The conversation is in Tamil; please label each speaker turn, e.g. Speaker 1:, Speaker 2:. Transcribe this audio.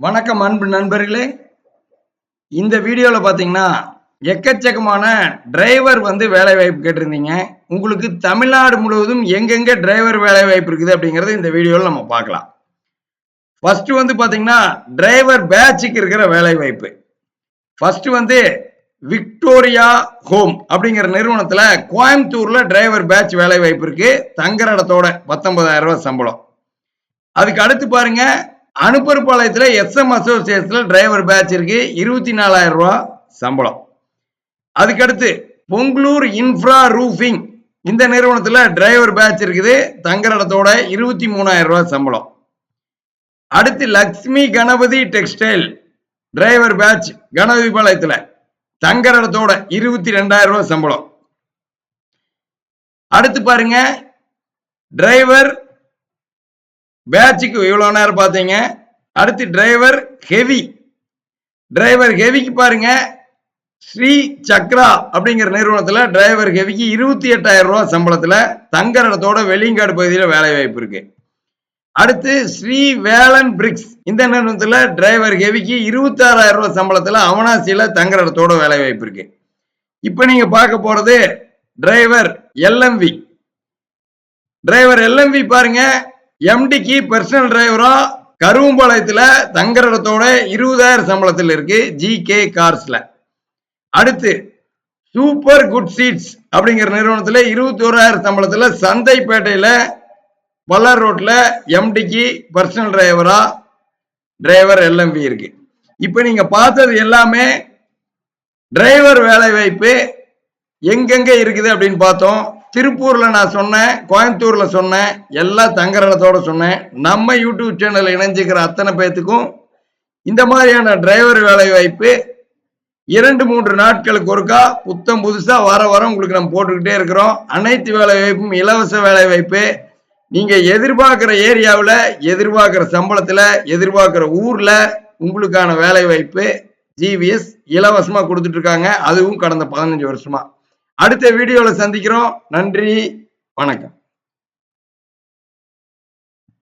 Speaker 1: வணக்கம் அன்பு நண்பர்களே. இந்த வீடியோவில் பார்த்தீங்கன்னா எக்கச்சக்கமான டிரைவர் வந்து வேலை வாய்ப்பு கேட்டிருந்தீங்க. உங்களுக்கு தமிழ்நாடு முழுவதும் எங்கெங்க டிரைவர் வேலை வாய்ப்பு இருக்குது அப்படிங்கறது இந்த வீடியோவில் நம்ம பார்க்கலாம். ஃபர்ஸ்ட் வந்து பார்த்தீங்கன்னா டிரைவர் பேட்சுக்கு இருக்கிற வேலை வாய்ப்பு ஃபர்ஸ்ட் வந்து விக்டோரியா ஹோம் அப்படிங்கிற நிறுவனத்தில் கோயம்புத்தூர்ல டிரைவர் பேட்ச் வேலை வாய்ப்பு இருக்கு. தங்குற இடத்தோட பத்தொன்பதாயிரம் ரூபாய் சம்பளம். அதுக்கு அடுத்து பாருங்க அனுப்பருப்பாளையத்துல எஸ்எம் அசோசியேஷனில் டிரைவர் பேட்ச் இருக்கு. இருபத்தி நாலாயிரம் ரூபா சம்பளம். அதுக்கடுத்து பொங்கலூர் இன்ஃப்ரா ரூஃபிங் இந்த நிறுவனத்தில் டிரைவர் பேட்ச் இருக்குது. தங்குற இடத்தோட இருபத்தி மூணாயிரம் ரூபா சம்பளம். அடுத்து Lakshmi Ganapathi textile driver batch Ganapathi பாளையத்தில் தங்குற இடத்தோட இருபத்தி ரெண்டாயிரம் ரூபா சம்பளம். அடுத்து பாருங்க டிரைவர் பேட்சுக்கு இவ்வளோ நேரம் பார்த்தீங்க. அடுத்து டிரைவர் ஹெவி டிரைவர் ஹெவிக்கு பாருங்க. ஸ்ரீ சக்ரா அப்படிங்கிற நிறுவனத்தில் டிரைவர் ஹெவிக்கு இருபத்தி எட்டாயிரம் ரூபா சம்பளத்தில் தங்குற இடத்தோட வெளியங்காடு பகுதியில் வேலை வாய்ப்பு இருக்கு. அடுத்து ஸ்ரீ வேலன் பிரிக்ஸ் இந்த நிறுவனத்தில் டிரைவர் ஹெவிக்கு இருபத்தாறாயிரம் ரூபா சம்பளத்தில் அவனாசியில் தங்குற இடத்தோட வேலை வாய்ப்பு இருக்கு. இப்போ நீங்கள் பார்க்க போகிறது டிரைவர் எல்எம்வி டிரைவர் எல்எம்வி பாருங்க. எம்டிக்கு பர்சனல் டிரைவரா கருவம்பாளையத்துல தங்குற இடத்தோட இருபதாயிரம் சம்பளத்தில் இருக்கு ஜி கே கார்ஸ்ல அடுத்து சூப்பர் குட் சீட்ஸ் அப்படிங்கிற நிறுவனத்துல இருபத்தி ஓராயிரம் சம்பளத்துல சந்தைப்பேட்டையில பல்லார் ரோட்ல எம்டிக்கு பர்சனல் டிரைவரா டிரைவர் எல்எம்பி இருக்கு. இப்போ நீங்க பார்த்தது எல்லாமே டிரைவர் வேலை வாய்ப்பு எங்கெங்க இருக்குது அப்படின்னு பார்த்தோம். திருப்பூர்ல நான் சொன்னேன் கோயம்புத்தூர்ல சொன்னேன் எல்லா தங்குற இடத்தோட சொன்னேன். நம்ம யூடியூப் சேனல் இணைஞ்சுக்கிற அத்தனை பேத்துக்கும் இந்த மாதிரியான டிரைவர் வேலை வாய்ப்பு இரண்டு மூன்று நாட்களுக்கு ஒருக்கா புத்தம் புதுசா வர வர உங்களுக்கு நம்ம போட்டுக்கிட்டே இருக்கிறோம். அனைத்து வேலை வாய்ப்பும் இலவச வேலை வாய்ப்பு. நீங்க எதிர்பார்க்கிற ஏரியாவில் எதிர்பார்க்கிற சம்பளத்துல எதிர்பார்க்கிற ஊர்ல உங்களுக்கான வேலை வாய்ப்பு. ஜிவிஎஸ் இலவசமா கொடுத்துட்டு இருக்காங்க. அதுவும் கடந்த பதினஞ்சு வருஷமா. அடுத்த வீடியோவில் சந்திக்கிறோம். நன்றி. வணக்கம்.